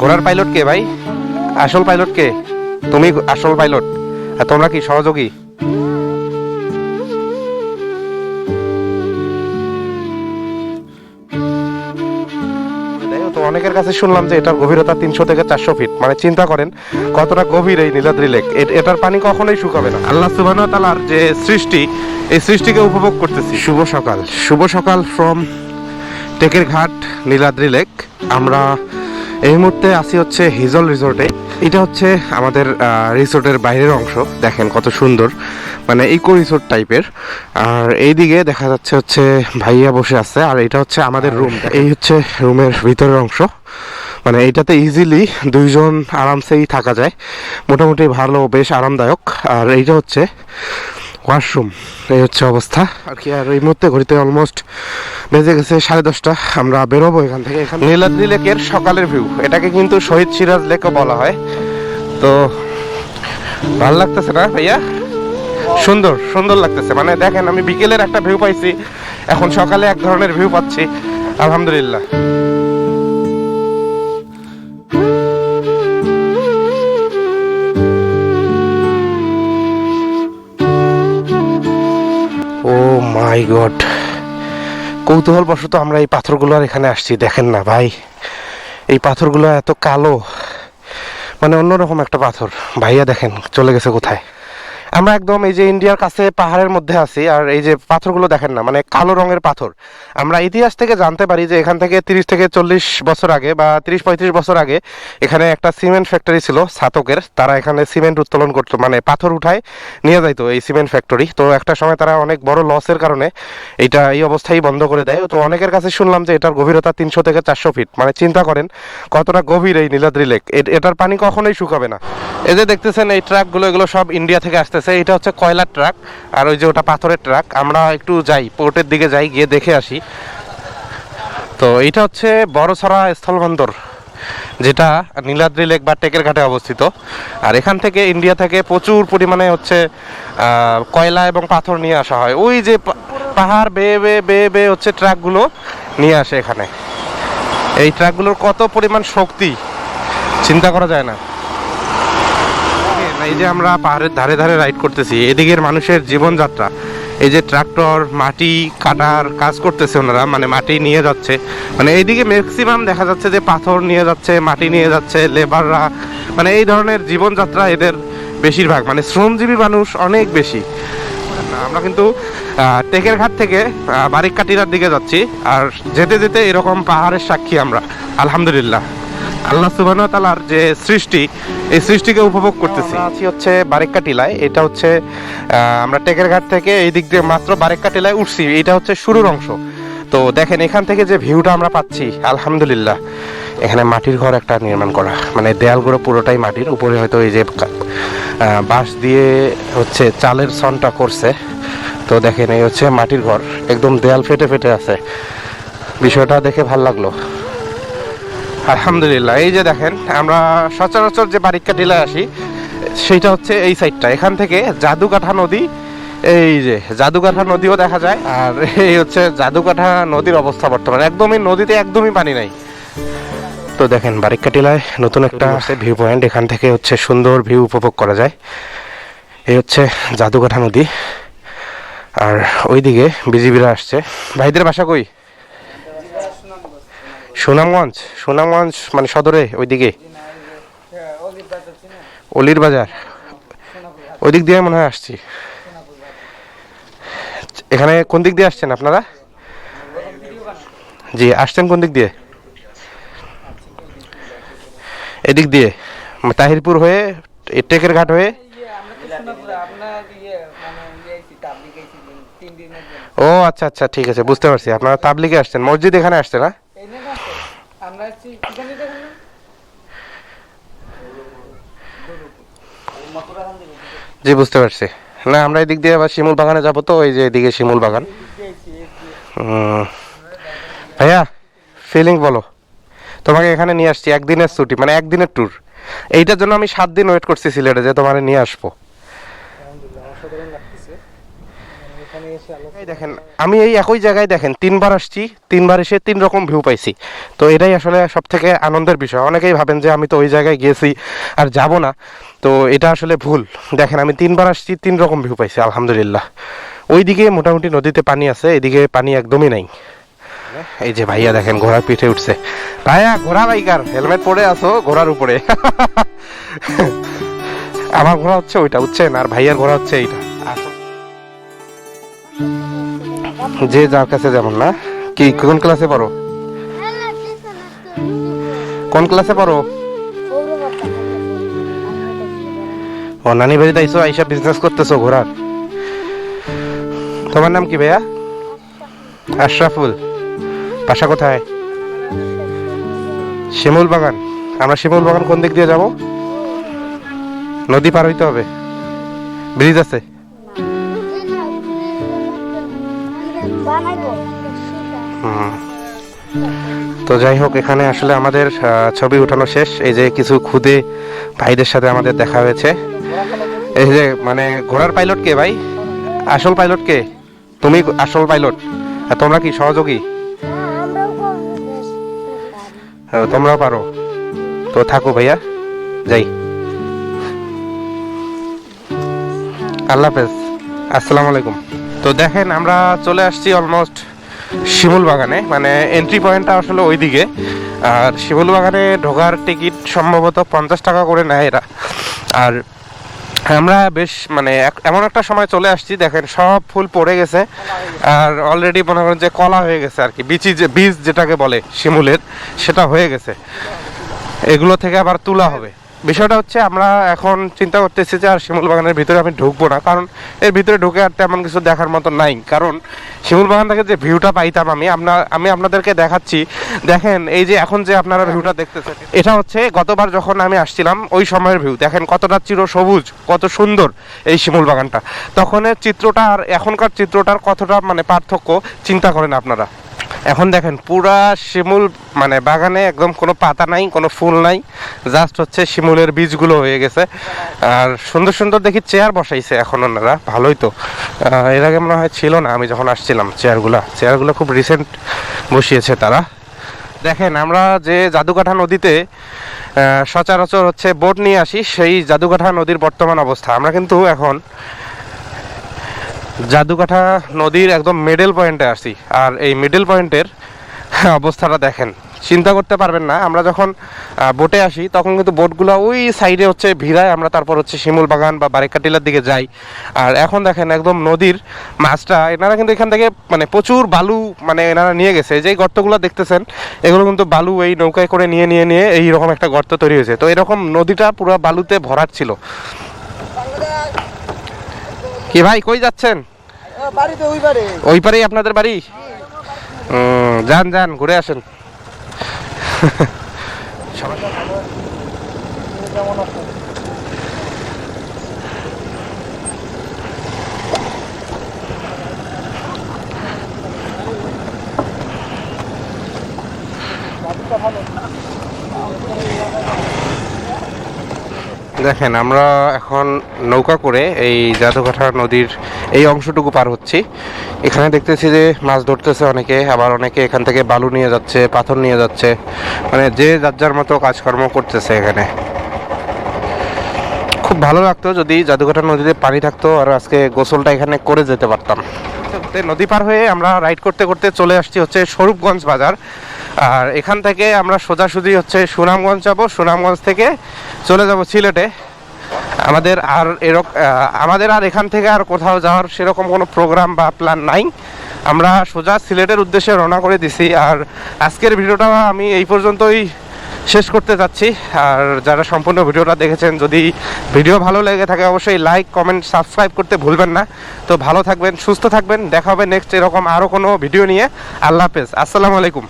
ঘোড়ার পাইলট কে ভাই? আসল পাইলট কে? তুমি আসল পাইলট আর তোমরা কি সহযোগী? তো অনেকের কাছে শুনলাম যে এটার গভীরতা তিনশো থেকে চারশো ফিট মানে চিন্তা করেন কতটা গভীর এই নীলাদ্রি লেক এটার পানি কখনোই শুকাবে না। আল্লাহ সুবাহ তালার যে সৃষ্টি এই সৃষ্টিকে উপভোগ করতেছি। শুভ সকাল। শুভ সকাল ফ্রম টেকের ঘাট নীলাদ্রি লেক আমরা এই মুহূর্তে আসি হচ্ছে হিজল রিসোর্টে। এটা হচ্ছে আমাদের রিসোর্টের বাইরের অংশ। দেখেন কত সুন্দর। মানে ইকো রিসোর্ট টাইপের। আর এইদিকে দেখা যাচ্ছে হচ্ছে ভাইয়া বসে আছে। আর এটা হচ্ছে আমাদের রুম। এই হচ্ছে রুমের ভিতরের অংশ। মানে এইটাতে ইজিলি দুইজন আরামসেই থাকা যায়। মোটামুটি ভালো বেশ আরামদায়ক। আর এইটা হচ্ছে ওয়াশরুম এই হচ্ছে অবস্থা। আর কি আর এই মুহূর্তে ঘড়িতে অলমোস্ট বেজে গেছে সাড়ে দশটা আমরা বেরোবো এখান থেকে। এখান নীলাদ্রি লেকের সকালের ভিউ এটাকে কিন্তু শহীদ সিরাজ লেকও বলা হয়। তো ভালো লাগতেছে না ভাইয়া? সুন্দর সুন্দর লাগতেছে। মানে দেখেন আমি বিকেলের একটা ভিউ পাইছি এখন সকালে এক ধরনের ভিউ পাচ্ছি। আলহামদুলিল্লাহ। ও মাই গড কৌতূহল বশত আমরা এই পাথরগুলো আর এখানে আসছি, দেখেন না ভাই। এই পাথরগুলো এত কালো মানে অন্যরকম একটা পাথর। ভাইয়া দেখেন, চলে গেছে কোথায়? আমরা একদম এই যে ইন্ডিয়ার কাছে পাহাড়ের মধ্যে আছি, আর এই যে পাথরগুলো দেখেন না মানে কালো রঙের পাথর। আমরা ইতিহাস থেকে জানতে পারি যে এখান থেকে তিরিশ থেকে চল্লিশ বছর আগে বা তিরিশ পঁয়ত্রিশ বছর আগে এখানে একটা সিমেন্ট ফ্যাক্টরি ছিল ছাতকের তারা এখানে সিমেন্ট উত্তোলন করতো মানে পাথর উঠায় নিয়ে যাইতো এই সিমেন্ট ফ্যাক্টরি। তো একটা সময় তারা অনেক বড় লসের কারণে এটা এই অবস্থায় বন্ধ করে দেয়। তো অনেকের কাছে শুনলাম যে এটার গভীরতা তিনশো থেকে চারশো ফিট। মানে চিন্তা করেন কতটা গভীর এই নীলাদ্রি লেক। এটার পানি কখনোই শুকাবে না। এই যে দেখতেছেন এই ট্রাকগুলো, এগুলো সব ইন্ডিয়া থেকে আসতেছে। এটা হচ্ছে কয়লার ট্রাক আর ওই যে ওটা পাথরের ট্রাক। আমরা একটু যাই, পোর্টের দিকে যাই, গিয়ে দেখে আসি। তো এটা হচ্ছে বড়ছড়া স্থলবন্দর, যেটা নীলাদ্রি লেক বা টেকের ঘাটে অবস্থিত। আর এখান থেকে ইন্ডিয়া থেকে প্রচুর পরিমাণে হচ্ছে কয়লা এবং পাথর নিয়ে আসা হয়। ওই যে পাহাড় বেয়ে বেয়ে বেয়ে বেয়ে হচ্ছে ট্রাকগুলো নিয়ে আসে এখানে। এই ট্রাকগুলোর কত পরিমাণ শক্তি, চিন্তা করা যায় না। এই যে আমরা পাহাড়ের ধারে ধারে রাইড করতেছি এদিকের মানুষের জীবনযাত্রা এই যে ট্রাক্টর মাটি কাটার কাজ করতেছে ওনারা মানে মাটি নিয়ে যাচ্ছে। মানে এইদিকে ম্যাক্সিমাম দেখা যাচ্ছে যে পাথর নিয়ে যাচ্ছে মাটি নিয়ে যাচ্ছে লেবাররা মানে এই ধরনের জীবনযাত্রা এদের বেশিরভাগ মানে শ্রমজীবী মানুষ অনেক বেশি। আমরা কিন্তু টেকের ঘাট থেকে আহ, বারিককাটিরার দিকে যাচ্ছি আর যেতে যেতে এরকম পাহাড়ের সাক্ষী আমরা আলহামদুলিল্লাহ। আল্লাহ সুবহানাহু ওয়া তাআলার যে সৃষ্টি এই সৃষ্টিকে উপভোগ করতেছি। আছি হচ্ছে বারেক্কা টিলায়। এটা হচ্ছে আমরা টেকের ঘাট থেকে এই দিক দিয়ে মাত্র বারেক্কা টিলায় উঠছি। এটা হচ্ছে শুরুর অংশ। তো দেখেন, এখান থেকে যে ভিউটা আমরা পাচ্ছি, আলহামদুলিল্লাহ। এখানে মাটির ঘর একটা নির্মাণ করা। মানে দেয়ালগুলো পুরোটাই মাটির। উপরে হয়তো এই যে বাঁশ দিয়ে হচ্ছে চালের সনটা করছে। তো দেখেন, এই হচ্ছে মাটির ঘর। একদম দেয়াল ফেটে ফেটে আছে। বিষয়টা দেখে ভালো লাগল। আলহামদুলিল্লাহ এই যে দেখেন আমরা সচরাচর যে বারিক্কা টিলায় আসি সেইটা হচ্ছে এই সাইডটা। এখান থেকে জাদুকাঠা নদী এই যে জাদুকাঠা নদীও দেখা যায় আর এই হচ্ছে জাদুকাঠা নদীর অবস্থা বর্তমানে। একদমই নদীতে একদমই পানি নাই। তো দেখেন বারিক্কা টিলায় নতুন একটা আছে ভিউ পয়েন্ট এখান থেকে হচ্ছে সুন্দর ভিউ উপভোগ করা যায়। এই হচ্ছে জাদুকাঠা নদী। আর ওইদিকে বিজিবিরা আসছে। ভাইদের বাসা কই? সুনামগঞ্জ সুনামগঞ্জ মানে সদরে, ওইদিকে। অলির বাজার। ওই দিক দিয়ে মনে হয় আসছি। এখানে কোন দিক দিয়ে আসছেন আপনারা? জি, আসছেন কোন দিক দিয়ে? এদিক দিয়ে। তাহিরপুর হয়ে টেকের ঘাট হয়ে। ও আচ্ছা আচ্ছা ঠিক আছে, বুঝতে পারছি। আপনারা তাবলিগে আসছেন। মসজিদ এখানে আসছে না? জি, বুঝতে পারছি। না, আমরা এদিক দিয়ে আবার শিমুল বাগানে যাব তো ওই যে এদিকে শিমুল বাগান। ভাইয়া ফিলিং বলো। তোমাকে এখানে নিয়ে আসছি, একদিনের ছুটি মানে একদিনের ট্যুর এইটার জন্য আমি সাত দিন ওয়েট করছি সিলেটে, যে তোমার নিয়ে আসব আলহামদুলিল্লাহ অসাধারণ লাগতেছে এখানে এসে আলো এই দেখেন, আমি এই একই জায়গায় দেখেন, তিনবার আসছি, তিনবার এসে তিন রকম ভিউ পাইছি। তো এটাই আসলে সব থেকে আনন্দের বিষয়। অনেকেই ভাবেন যে আমি তো ওই জায়গায় গিয়েছি আর যাব না। তো এটা আসলে ভুল। দেখেন, আমি তিনবার আসছি, তিন রকম ভিউ পাইছি, আলহামদুলিল্লাহ। ওইদিকে মোটামুটি নদীতে পানি আছে, এদিকে পানি একদমই নাই। এই যে ভাইয়া দেখেন, ঘোড়ার পিঠে উঠছে। ভাইয়া, ঘোড়া বাইকার, হেলমেট পরে আছো, ঘোড়ার উপরে। আমার ঘোড়া হচ্ছে ওইটা বুঝছেন আর ভাইয়ার ঘোড়া হচ্ছে এইটা। যে যার কাছে যেমন, না? কি, কোন ক্লাসে পড়ো? কোন ক্লাসে পড়ো? ও, নানি বাড়িতে আইসো, আইসা বিজনেস করতেছো, ঘোরার। তোমার নাম কি ভাইয়া? আশরাফুল। বাসা কোথায়? শিমুল বাগান। আমরা শিমুল বাগান কোন দিক দিয়ে যাব? নদী পার হইতে হবে। ব্রিজ আছে? তো যাই হোক, এখানে আসলে আমাদের ছবি উঠানো শেষ। এই যে কিছু খুদে ভাইদের সাথে আমাদের দেখা হয়েছে। এই যে মানে ঘোড়ার পাইলট কে ভাই? আসল পাইলট কে? তুমি আসল পাইলট আর তোমরা কি সহযোগী? তোমরাও পারো। তো থাকো ভাইয়া। যাই। আল্লাহ হাফেজ। আসসালামু আলাইকুম। তো দেখেন, আমরা চলে আসছি অলমোস্ট শিমুল বাগানে মানে এন্ট্রি পয়েন্টটা আসলে ওইদিকে। আর শিমুল বাগানে ঢোকার টিকিট সম্ভবত পঞ্চাশ টাকা করে নেয় এরা। আর আমরা বেশ মানে এমন একটা সময় চলে আসছি, দেখেন সব ফুল পড়ে গেছে। আর অলরেডি মনে করেন যে কলা হয়ে গেছে আর কি, বিচি যে বীজ যেটাকে বলে শিমুলের, সেটা হয়ে গেছে। এগুলো থেকে আবার তোলা হবে। বিষয়টা হচ্ছে আমরা এখন চিন্তা করতেছি যে আর শিমুল বাগানের ভিতরে আমি ঢুকবো না, কারণ এর ভিতরে ঢুকে আর তেমন কিছু দেখার মতো নাই। কারণ শিমুল বাগান থেকে যে ভিউটা পাইতাম আমি আপনার আমি আপনাদেরকে দেখাচ্ছি। দেখেন, এই যে এখন যে আপনারা ভিউটা দেখতেছেন, এটা হচ্ছে গতবার যখন আমি আসছিলাম, ওই সময়ের ভিউ দেখেন কতটা চির সবুজ, কত সুন্দর এই শিমুল বাগানটা তখনের চিত্রটা আর এখনকার চিত্রটার কতটা মানে পার্থক্য, চিন্তা করেন আপনারা। এখন দেখেন, পুরা শিমুল মানে বাগানে একদম কোনো পাতা নাই, কোনো ফুল নাই জাস্ট হচ্ছে শিমুলের বীজগুলো হয়ে গেছে। আর সুন্দর সুন্দর দেখি চেয়ার বসাইছে এখন ওনারা, ভালোই তো। এর আগে মনে হয় ছিল না, আমি যখন আসছিলাম চেয়ারগুলা চেয়ারগুলো খুব রিসেন্ট বসিয়েছে তারা। দেখেন, আমরা যে জাদুকাঠা নদীতে সচরাচর হচ্ছে বোট নিয়ে আসি, সেই জাদুকাঠা নদীর বর্তমান অবস্থা। আমরা কিন্তু এখন জাদুকাঠা নদীর একদম মিডল পয়েন্টে আসি আর এই মিডল পয়েন্টের অবস্থাটা দেখেন। চিন্তা করতে পারবেন না, আমরা যখন বোটে আসি, তখন কিন্তু বোটগুলো ওই সাইডে হচ্ছে ভিড়ায়, আমরা তারপর হচ্ছে শিমুল বাগান বা বারিকাটিলার দিকে যাই। আর এখন দেখেন একদম নদীর মাছটা, এনারা কিন্তু এখান থেকে মানে প্রচুর বালু মানে এনারা নিয়ে গেছে। যেই গর্তগুলো দেখতেছেন, এগুলো কিন্তু বালু এই নৌকায় করে নিয়ে নিয়ে নিয়ে এই রকম একটা গর্ত তৈরি হয়েছে। তো এরকম নদীটা পুরো বালুতে ভরাট ছিল। কি ভাই কই যাচ্ছেন? ওই পারেই আপনাদের বাড়ি? যান যান ঘুরে আসেন। কেমন দেখেন, আমরা এখন নৌকা করে এই জাদুঘাটা নদীর এই অংশটুকু পার হচ্ছি। এখানে দেখতেছি যে মাছ ধরতেছে অনেকে, আবার অনেকে এখান থেকে বালু নিয়ে যাচ্ছে, পাথর নিয়ে যাচ্ছে। মানে যে যার যার মতো কাজকর্ম করতেছে এখানে। খুব ভালো লাগতো যদি জাদুকাঠা নদীতে পানি থাকতো আর আজকে গোসলটা এখানে করে যেতে পারতাম। নদী পার হয়ে আমরা রাইড করতে করতে চলে আসছি হচ্ছে স্বরূপগঞ্জ বাজার। আর এখান থেকে আমরা সোজাসুজি হচ্ছে সুনামগঞ্জ যাব। সুনামগঞ্জ থেকে চলে যাব সিলেটে। আমাদের আর এরকম আমাদের আর এখান থেকে আর কোথাও যাওয়ার সেরকম কোনো প্রোগ্রাম বা প্ল্যান নাই। আমরা সোজা সিলেটের উদ্দেশ্যে রওনা করে দিছি। আর আজকের ভিডিওটা আমি এই পর্যন্তই শেষ করতে যাচ্ছি। আর যারা সম্পূর্ণ ভিডিওটা দেখেছেন, যদি ভিডিও ভালো লেগে থাকে, অবশ্যই লাইক কমেন্ট সাবস্ক্রাইব করতে ভুলবেন না। তো ভালো থাকবেন, সুস্থ থাকবেন। দেখা হবে নেক্সট এরকম আরও কোনো ভিডিও নিয়ে। আল্লাহ হাফেজ। আসসালামু আলাইকুম।